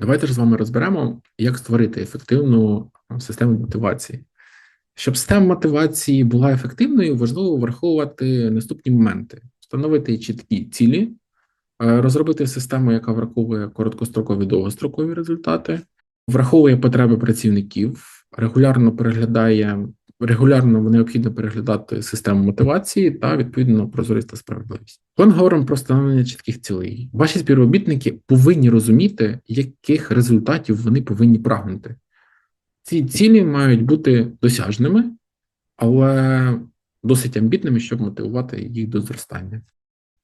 Давайте ж з вами розберемо, як створити ефективну систему мотивації. Щоб система мотивації була ефективною, важливо враховувати наступні моменти: встановити чіткі цілі, е, розробити систему, яка враховує короткострокові довгострокові результати, враховує потреби працівників, регулярно переглядає, регулярно необхідно переглядати систему мотивації та відповідно прозорість та справедливість. Коли ми говоримо про встановлення чітких цілей, ваші співробітники повинні розуміти, яких результатів вони повинні прагнути. Ці цілі мають бути досяжними, але досить амбітними, щоб мотивувати їх до зростання.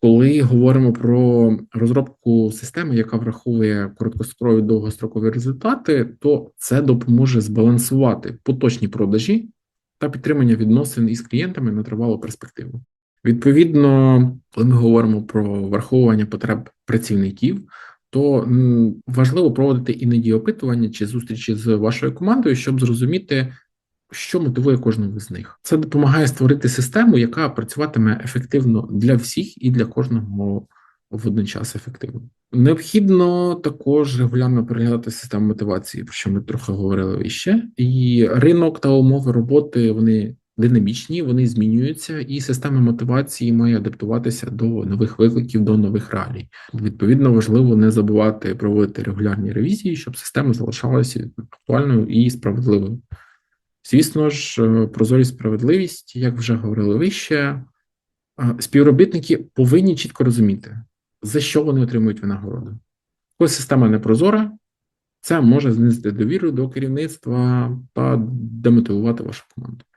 Коли говоримо про розробку системи, яка враховує короткострокові довгострокові результати, то це допоможе збалансувати поточні продажі та підтримання відносин із клієнтами на тривалу перспективу. Відповідно, коли ми говоримо про враховування потреб працівників, то важливо проводити іноді опитування чи зустрічі з вашою командою, щоб зрозуміти, що мотивує кожного з них. Це допомагає створити систему, яка працюватиме ефективно для всіх і для кожного водночас ефективно. Необхідно також регулярно переглядати систему мотивації, про що ми трохи говорили іще. І ринок та умови роботи вони динамічні, вони змінюються, і система мотивації має адаптуватися до нових викликів, до нових реалій. Відповідно, важливо не забувати проводити регулярні ревізії, щоб система залишалася актуальною і справедливою. Звісно ж, е, прозорість справедливість, як вже говорили вище, е, співробітники повинні чітко розуміти, за що вони отримують винагороду. Коли система не прозора, це може знизити довіру до керівництва та демотивувати вашу команду.